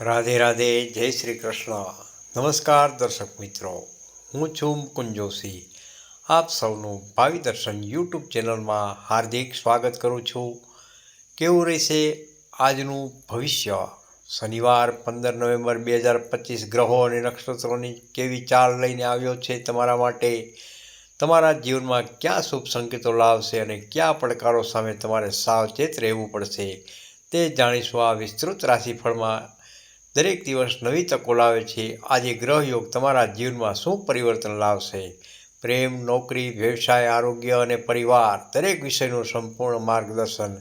રાધે રાધે, જય શ્રી કૃષ્ણ. નમસ્કાર દર્શક મિત્રો, હું છું મુકુંદ જોશી. આપ સૌનું ભાવિ દર્શન યુટ્યુબ ચેનલમાં હાર્દિક સ્વાગત કરું છું. કેવું રહેશે આજનું ભવિષ્ય? શનિવાર પંદર નવેમ્બર બે હજાર પચીસ ગ્રહો અને નક્ષત્રોની કેવી ચાલ લઈને આવ્યો છે તમારા માટે? તમારા જીવનમાં ક્યાં શુભ સંકેતો લાવશે અને કયા પડકારો સામે તમારે સાવચેત રહેવું પડશે? તે જાણીશું આ વિસ્તૃત રાશિફળમાં દરેક દિવસ નવી તકો લાવે છે. આજે ગ્રહ યોગ તમારા જીવનમાં શું પરિવર્તન લાવશે? પ્રેમ, નોકરી, વ્યવસાય, આરોગ્ય અને પરિવાર દરેક વિષયનું સંપૂર્ણ માર્ગદર્શન.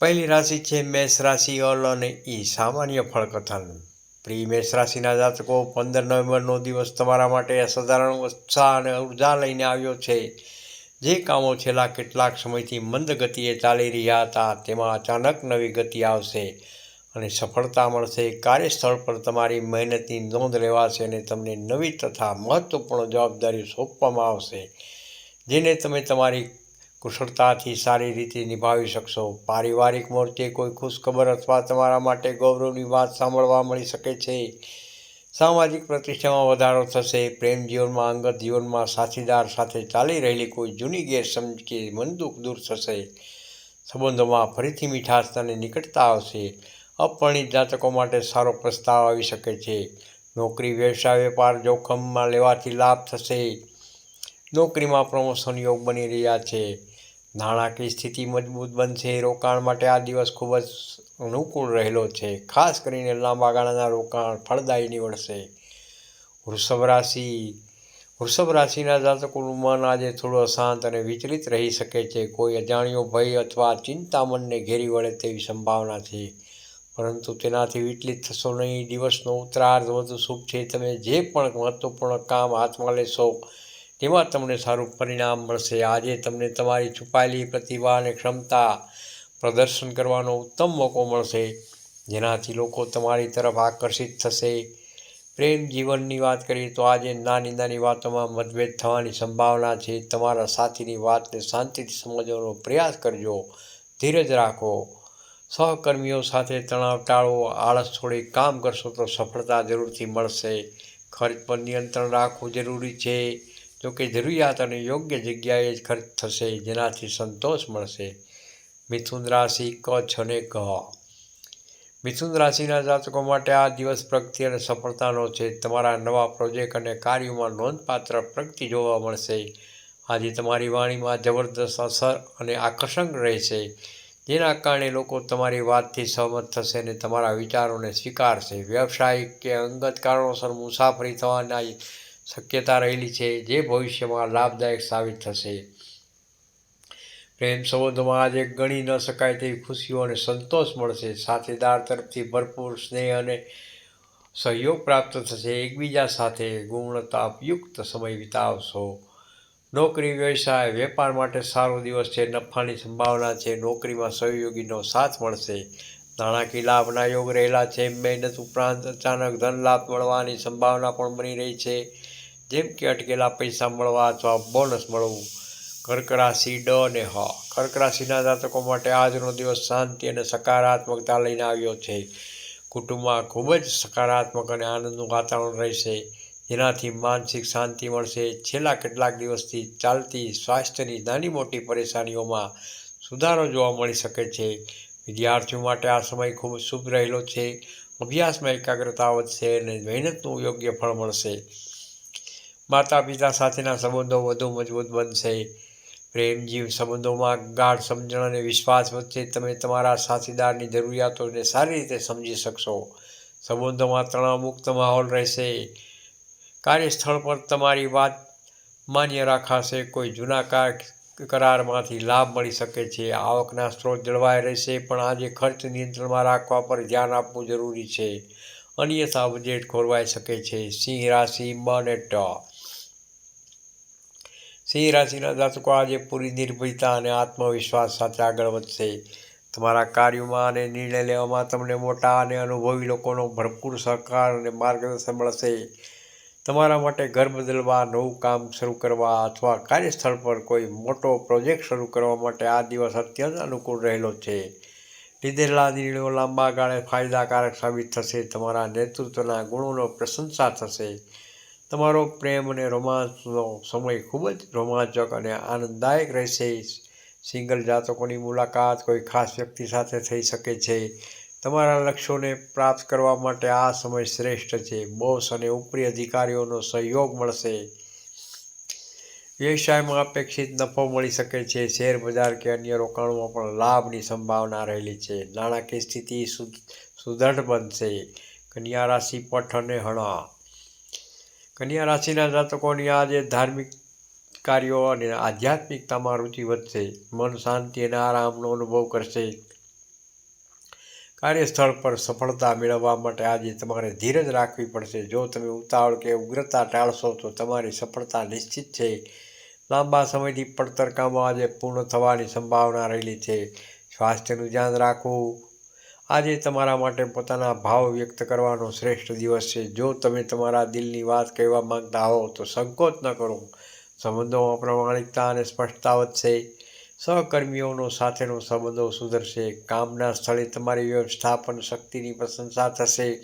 પહેલી રાશિ છે મેષ રાશિ અલ અને ઈ, સામાન્ય ફળકથન. પ્રિય મેષ રાશિના જાતકો, પંદર નવેમ્બરનો દિવસ તમારા માટે અસાધારણ ઉત્સાહ અને ઊર્જા લઈને આવ્યો છે. જે કામો છેલ્લા કેટલાક સમયથી મંદ ગતિએ ચાલી રહ્યા હતા, તેમાં અચાનક નવી ગતિ આવશે. અને સફળતા મળશે. કાર્યસ્થળ પર તમારી મહેનતની નોંધ લેવાશે અને તમને નવી તથા મહત્ત્વપૂર્ણ જવાબદારી સોંપવામાં આવશે, જેને તમે તમારી કુશળતાથી સારી રીતે નિભાવી શકશો. પારિવારિક મોરચે કોઈ ખુશખબર અથવા તમારા માટે ગૌરવની વાત સાંભળવા મળી શકે છે. સામાજિક પ્રતિષ્ઠામાં વધારો થશે. પ્રેમ જીવનમાં, અંગત જીવનમાં સાથીદાર સાથે ચાલી રહેલી કોઈ જૂની ગેરસમજ કે મનદુખ દૂર થશે. સંબંધોમાં ફરીથી મીઠાશ અને નિકટતા આવશે. અપરિણિત જાતકો માટે સારો પ્રસ્તાવ આવી શકે છે. નોકરી વ્યવસાય વેપાર જોખમમાં લેવાથી લાભ થશે. નોકરીમાં પ્રમોશન યોગ બની રહ્યા છે. નાણાકીય સ્થિતિ મજબૂત બનશે. રોકાણ માટે આ દિવસ ખૂબ જ અનુકૂળ રહેલો છે. ખાસ કરીને લાંબા ગાળાના રોકાણ ફળદાયી નીવડશે. વૃષભ રાશિ. વૃષભ રાશિના જાતકોનું મન આજે થોડું અશાંત અને વિચલિત રહી શકે છે. કોઈ અજાણ્યો ભય અથવા ચિંતા મનને ઘેરી વળે તેવી સંભાવના છે. પરંતુ તેનાથી વિચલિત થશો નહીં. દિવસનો ઉત્તરાર્ધ વધુ શુભ છે. તમે જે પણ મહત્વપૂર્ણ કામ હાથમાં લેશો, તેમાં તમને સારું પરિણામ મળશે. આજે તમને તમારી છુપાયેલી પ્રતિભા અને ક્ષમતા પ્રદર્શન કરવાનો ઉત્તમ મોકો મળશે. જેનાથી લોકો તમારી તરફ આકર્ષિત થશે. પ્રેમ જીવનની વાત કરીએ તો આજે નાની નાની વાતોમાં મતભેદ થવાની સંભાવના છે. તમારા સાથીની વાતને શાંતિથી સમજવાનો પ્રયાસ કરજો. ધીરજ રાખો. સહકર્મીઓ સાથે તણાવ, ટાળો, આળસ છોડી કામ કરશો તો સફળતા જરૂરથી મળશે. ખર્ચ પર નિયંત્રણ રાખવું જરૂરી છે. જોકે જરૂરિયાત અને યોગ્ય જગ્યાએ જ ખર્ચ થશે, જેનાથી સંતોષ મળશે. મિથુન રાશિ કચ્છ અને ક. મિથુન રાશિના જાતકો માટે આ દિવસ પ્રગતિ અને સફળતાનો છે. તમારા નવા પ્રોજેક્ટ અને કાર્યોમાં નોંધપાત્ર પ્રગતિ જોવા મળશે. આજે તમારી વાણીમાં જબરદસ્ત અસર અને આકર્ષણ રહેશે. જેના કારણે લોકો તમારી વાતથી સહમત થશે અને તમારા વિચારોને સ્વીકારશે. વ્યવસાયિક કે અંગત કારણોસર મુસાફરી થવાના શક્યતા રહેલી છે, જે ભવિષ્યમાં લાભદાયક સાબિત થશે. પ્રેમ સંબંધોમાં આજે ગણી ન શકાય તેવી ખુશીઓ અને સંતોષ મળશે. સાથીદાર તરફથી ભરપૂર સ્નેહ અને સહયોગ પ્રાપ્ત થશે. એકબીજા સાથે ગુણતાપયુક્ત સમય વિતાવશો. નોકરી, વ્યવસાય, વેપાર માટે સારો દિવસ છે, નફાની સંભાવના છે, નોકરીમાં સહયોગીનો સાથ મળશે. નાણાકીય લાભના યોગ રહેલા છે, મહેનત ઉપરાંત અચાનક ધન લાભ મળવાની સંભાવના પણ બની રહી છે. જેમ કે અટકેલા પૈસા મળવા અથવા બોનસ મળવું. કર્ક રાશિ ડ અને હ. કર્ક રાશિના જાતકો માટે આજનો દિવસ શાંતિ અને સકારાત્મકતા લઈને આવ્યો છે. કુટુંબમાં ખૂબ જ સકારાત્મક અને આનંદનું વાતાવરણ રહેશે. જેનાથી માનસિક શાંતિ મળશે. છેલ્લા કેટલાક દિવસથી ચાલતી સ્વાસ્થ્યની નાની મોટી પરેશાનીઓમાં સુધારો જોવા મળી શકે છે. વિદ્યાર્થીઓ માટે આ સમય ખૂબ શુભ રહેલો છે. અભ્યાસમાં એકાગ્રતા વધશે અને મહેનતનું યોગ્ય ફળ મળશે. માતા પિતા સાથેના સંબંધો વધુ મજબૂત બનશે. પ્રેમજીવ સંબંધોમાં ગાઢ સમજણ અને વિશ્વાસ વચ્ચે તમે તમારા સાથીદારની જરૂરિયાતોને સારી રીતે સમજી શકશો. સંબંધોમાં તણાવમુક્ત માહોલ રહેશે. કાર્યસ્થળ પર તમારી વાત માન્ય રાખાશે. કોઈ જૂના કાર કરારમાંથી લાભ મળી શકે છે. આવકના સ્ત્રોત જળવાઈ રહેશે, પણ આજે ખર્ચ નિયંત્રણમાં રાખવા પર ધ્યાન આપવું જરૂરી છે. અન્યથા બજેટ ખોરવાઈ શકે છે. સિંહ રાશિ અને ટ. સિંહ રાશિના જાતકો આજે પૂરી નિર્ભયતા અને આત્મવિશ્વાસ સાથે આગળ વધશે. તમારા કાર્યોમાં અને નિર્ણય લેવામાં તમને મોટા અને અનુભવી લોકોનો ભરપૂર સહકાર અને માર્ગદર્શન મળશે. તમારા માટે ઘર બદલવા નવું કામ શરૂ કરવા અથવા કાર્યસ્થળ પર કોઈ મોટો પ્રોજેક્ટ શરૂ કરવા માટે આ દિવસ અત્યંત અનુકૂળ રહેલો છે. લીધેલા નિર્ણયો લાંબા ગાળે ફાયદાકારક સાબિત થશે, તમારા નેતૃત્વના ગુણોનો પ્રશંસા થશે. તમારો પ્રેમ અને રોમાંચનો સમય ખૂબ જ રોમાંચક અને આનંદદાયક રહેશે. સિંગલ જાતકોની મુલાકાત કોઈ ખાસ વ્યક્તિ સાથે થઈ શકે છે. તમારા લક્ષ્યોને પ્રાપ્ત કરવા માટે આ સમય શ્રેષ્ઠ છે. બોસ અને ઉપરી અધિકારીઓનો સહયોગ મળશે. વ્યવસાયમાં અપેક્ષિત નફો મળી શકે છે. શેર બજાર કે અન્ય રોકાણોમાં પણ લાભની સંભાવના રહેલી છે. નાણાકીય સ્થિતિ સુદૃઢ બનશે. કન્યા રાશિ પઠ અને હણા. કન્યા રાશિના જાતકોની આજે ધાર્મિક કાર્યો અને આધ્યાત્મિકતામાં રુચિ વધશે. મન શાંતિ અને આરામનો અનુભવ કરશે. કાર્યસ્થળ પર સફળતા મેળવવા માટે આજે તમારે ધીરજ રાખવી પડશે. જો તમે ઉતાવળ કે ઉગ્રતા ટાળશો, તો તમારી સફળતા નિશ્ચિત છે. લાંબા સમયથી પડતર કામો આજે પૂર્ણ થવાની સંભાવના રહેલી છે. સ્વાસ્થ્યનું ધ્યાન રાખવું. આજે તમારા માટે પોતાના ભાવ વ્યક્ત કરવાનો શ્રેષ્ઠ દિવસ છે. જો તમે તમારા દિલની વાત કહેવા માંગતા હો, તો સંકોચ ન કરો. સંબંધોમાં પ્રમાણિકતા અને સ્પષ્ટતા વધશે. સહકર્મીઓનો સાથેનો સંબંધો સુધરશે, કામના સ્થળે તમારી વ્યવસ્થાપન શક્તિની પ્રશંસા થશે.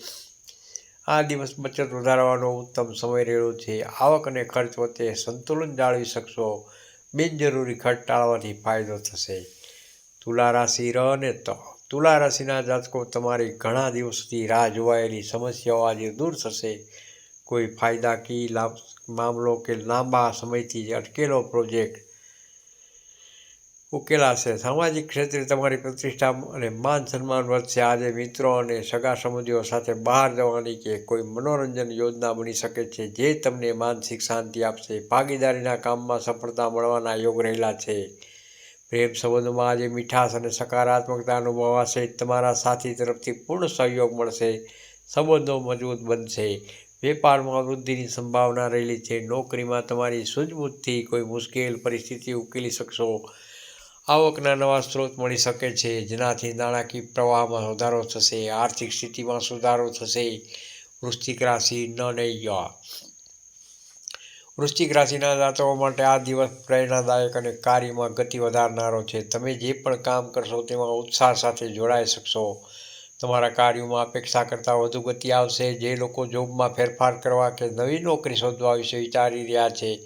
આ દિવસ બચત વધારવાનો ઉત્તમ સમય રહેલો છે. આવક અને ખર્ચ વચ્ચે સંતુલન જાળવી શકશો. બિનજરૂરી ખર્ચ ટાળવાથી ફાયદો થશે. તુલા રાશિ ર અને ત તુલા રાશિના જાતકો તમારી ઘણા દિવસથી રાહ જોવાયેલી સમસ્યાઓ આજે દૂર થશે. કોઈ ફાયદાકી મામલો કે લાંબા સમયથી અટકેલો પ્રોજેક્ટ ઉકેલાશે સામાજિક ક્ષેત્રે તમારી પ્રતિષ્ઠા અને માન સન્માન વધશે આજે મિત્રો અને સગા સંબંધીઓ સાથે બહાર જવાની કે કોઈ મનોરંજન યોજના બની શકે છે જે તમને માનસિક શાંતિ આપશે, ભાગીદારીના કામમાં સફળતા મળવાના યોગ રહેલા છે. પ્રેમ સંબંધોમાં આજે મીઠાશ અને સકારાત્મકતા અનુભવાશે તમારા સાથી તરફથી પૂર્ણ સહયોગ મળશે. સંબંધો મજબૂત બનશે. વેપારમાં વૃદ્ધિની સંભાવના રહેલી છે. નોકરીમાં તમારી સૂઝબૂઝથી કોઈ મુશ્કેલ પરિસ્થિતિ ઉકેલી શકશો. આવકના નવા સ્ત્રોત મળી શકે છે. જેનાથી નાણાકીય પ્રવાહમાં વધારો થશે, આર્થિક સ્થિતિમાં સુધારો થશે. વૃશ્ચિક રાશિ ન નૈયા વૃશ્ચિક રાશિના જાતકો માટે આ દિવસ પ્રેરણાદાયક અને કાર્યમાં ગતિ વધારનારો છે. તમે જે પણ કામ કરશો તેમાં ઉત્સાહ સાથે જોડાઈ શકશો. તમારા કાર્યોમાં અપેક્ષા કરતાં વધુ ગતિ આવશે. જે લોકો જોબમાં ફેરફાર કરવા કે નવી નોકરી શોધવા વિશે વિચારી રહ્યા છે,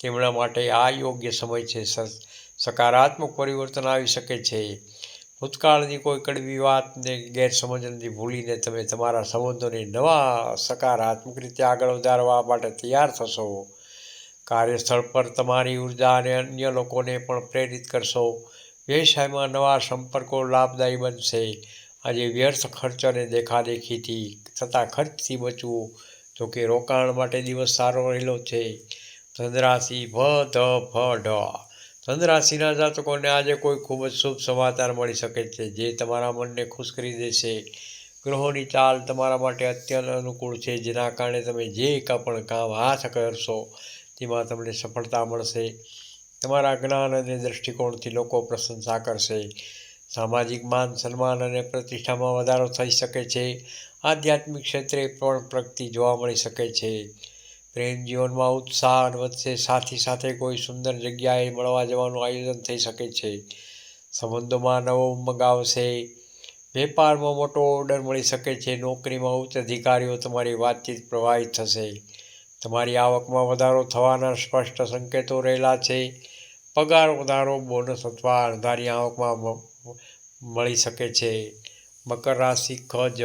તેમના માટે આ યોગ્ય સમય છે. સકારાત્મક પરિવર્તન આવી શકે છે. ભૂતકાળની કોઈ કડવી વાતને ગેરસમજણથી ભૂલીને તમે તમારા સંબંધોને નવા સકારાત્મક રીતે આગળ વધારવા માટે તૈયાર થશો. કાર્યસ્થળ પર તમારી ઊર્જા અને અન્ય લોકોને પણ પ્રેરિત કરશો. વ્યવસાયમાં નવા સંપર્કો લાભદાયી બનશે. આજે વ્યર્થ ખર્ચ અને દેખાદેખીથી થતા ખર્ચથી બચવું જોકે રોકાણ માટે દિવસ સારો રહેલો છે. ધનરાશિ ભ ધ ભ ઢ. ધનરાશિના જાતકોને આજે કોઈ ખૂબ જ શુભ સમાચાર મળી શકે છે. જે તમારા મનને ખુશ કરી દેશે. ગ્રહોની ચાલ તમારા માટે અત્યંત અનુકૂળ છે. જેના કારણે તમે જે પણ કામ હાથ કરશો, તેમાં તમને સફળતા મળશે. તમારા જ્ઞાન અને દૃષ્ટિકોણથી લોકો પ્રશંસા કરશે. સામાજિક માન, સન્માન અને પ્રતિષ્ઠામાં વધારો થઈ શકે છે. આધ્યાત્મિક ક્ષેત્રે પણ પ્રગતિ જોવા મળી શકે છે. પ્રેમ જીવનમાં ઉત્સાહ વધશે સાથે સાથે કોઈ સુંદર જગ્યાએ મળવા જવાનું આયોજન થઈ શકે છે. સંબંધોમાં નવો ઉમંગ આવશે. વેપારમાં મોટો ઓર્ડર મળી શકે છે. નોકરીમાં ઉચ્ચ અધિકારીઓ તમારી વાતચીત પ્રવાહિત થશે. તમારી આવકમાં વધારો થવાના સ્પષ્ટ સંકેતો રહેલા છે. પગાર વધારો, બોનસ અથવા અણધારી આવકમાં મળી શકે છે. મકર રાશિ ખજ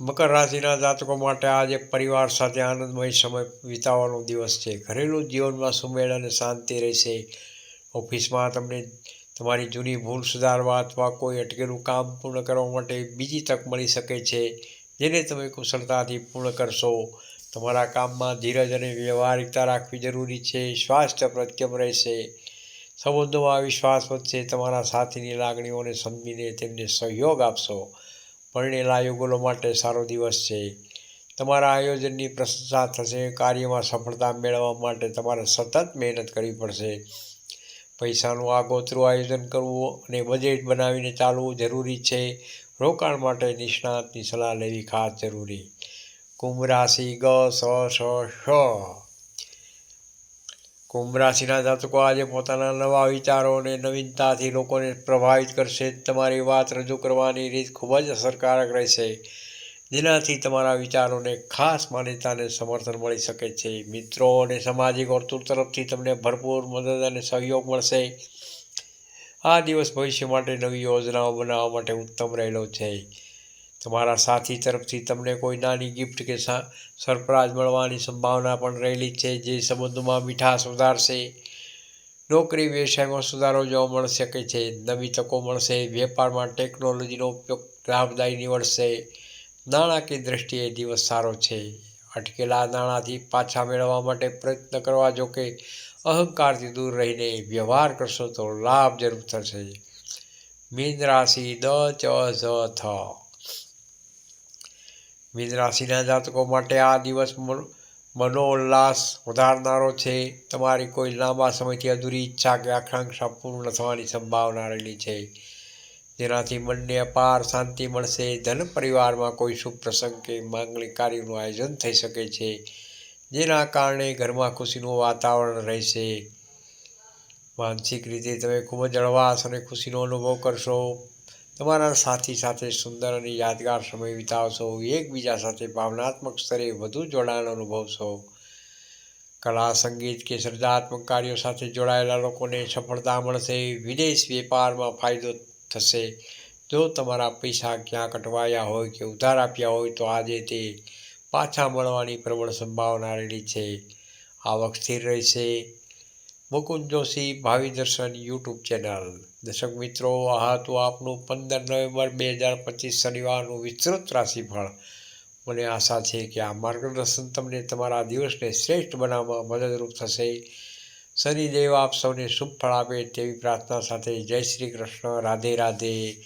મકર રાશિના જાતકો માટે આજે પરિવાર સાથે આનંદમય સમય વિતાવવાનો દિવસ છે. ઘરેલું જીવનમાં સુમેળ અને શાંતિ રહેશે. ઓફિસમાં તમને તમારી જૂની ભૂલ સુધારવા અથવા કોઈ અટકેલું કામ પૂર્ણ કરવા માટે બીજી તક મળી શકે છે, જેને તમે કુશળતાથી પૂર્ણ કરશો. તમારા કામમાં ધીરજ અને વ્યવહારિકતા રાખવી જરૂરી છે. સ્વાસ્થ્ય પ્રત્યમ રહેશે. સંબંધોમાં વિશ્વાસ વધશે. તમારા સાથીની લાગણીઓને સમજીને તેમને સહયોગ આપશો. પરણેલા યુગલો માટે સારો દિવસ છે. તમારા આયોજનની પ્રશંસા થશે, કાર્યમાં સફળતા મેળવવા માટે તમારે સતત મહેનત કરવી પડશે. પૈસાનું આગોતરું આયોજન કરવું અને બજેટ બનાવીને ચાલવું જરૂરી છે. રોકાણ માટે નિષ્ણાતની સલાહ લેવી ખાસ જરૂરી. કુંભ રાશિ ગ, સ સ શ કુંભ રાશિના જાતકો આજે પોતાના નવા વિચારો અને નવીનતાથી લોકોને પ્રભાવિત કરશે. તમારી વાત રજૂ કરવાની રીત ખૂબ જ અસરકારક રહેશે. જેનાથી તમારા વિચારોને ખાસ માન્યતાને સમર્થન મળી શકે છે. મિત્રો અને સામાજિક વર્તુળ તરફથી તમને ભરપૂર મદદ અને સહયોગ મળશે. આ દિવસ ભવિષ્ય માટે નવી યોજનાઓ બનાવવા માટે ઉત્તમ રહેલો છે. તમારા સાથી તરફથી તમને કોઈ નાની ગિફ્ટ કે સરપ્રાઈઝ મળવાની સંભાવના પણ રહેલી છે, જે સંબંધોમાં મીઠાશ વધારશે નોકરી વ્યવસાયમાં સુધારો જોવા મળી શકે છે, નવી તકો મળશે, વેપારમાં ટેકનોલોજીનો ઉપયોગ લાભદાયી નીવડશે. નાણાકીય દ્રષ્ટિએ દિવસ સારો છે. અટકેલા નાણાંથી પાછા મેળવવા માટે પ્રયત્ન કરવા જો કે અહંકારથી દૂર રહીને વ્યવહાર કરશો તો લાભ જરૂર થશે. મીન રાશિ દ ચ થ. મીન જાતકો માટે આ દિવસ મનોલ્લાસ વધારનારો છે. તમારી કોઈ લાંબા સમયથી અધૂરી ઈચ્છા કે આકાંક્ષા પૂર્ણ થવાની સંભાવના રહેલી છે. જેનાથી મનને અપાર શાંતિ મળશે. ધન પરિવારમાં કોઈ શુભ પ્રસંગ કે માંગણી કાર્યનું આયોજન થઈ શકે છે, જેના કારણે ઘરમાં ખુશીનું વાતાવરણ રહેશે. માનસિક રીતે તમે ખૂબ જ હળવાશ અને ખુશીનો અનુભવ કરશો. તમારા સાથી સાથે સુંદર અને યાદગાર સમય વિતાવશો એકબીજા સાથે ભાવનાત્મક સ્તરે વધુ જોડાણ અનુભવશો કલા, સંગીત કે સર્જાત્મક કાર્યો સાથે જોડાયેલા લોકોને સફળતા મળશે. વિદેશ વેપારમાં ફાયદો થશે. જો તમારા પૈસા ક્યાં કટવાયા હોય કે ઉધાર આપ્યા હોય તો આજે તે પાછા મળવાની પ્રબળ સંભાવના રહેલી છે. આવક સ્થિર રહેશે. મુકુંદ જોશી, ભાવિ દર્શન યુટ્યુબ ચેનલ. દર્શક મિત્રો, આ હતું આપનું પંદર નવેમ્બર બે હજાર પચીસ શનિવારનું વિસ્તૃત રાશિફળ. મને આશા છે કે આ માર્ગદર્શન તમને તમારા દિવસને શ્રેષ્ઠ બનાવવામાં મદદરૂપ થશે. શનિદેવ, આપ સૌને શુભ ફળ આપે તેવી પ્રાર્થના સાથે જય શ્રી કૃષ્ણ. રાધે રાધે.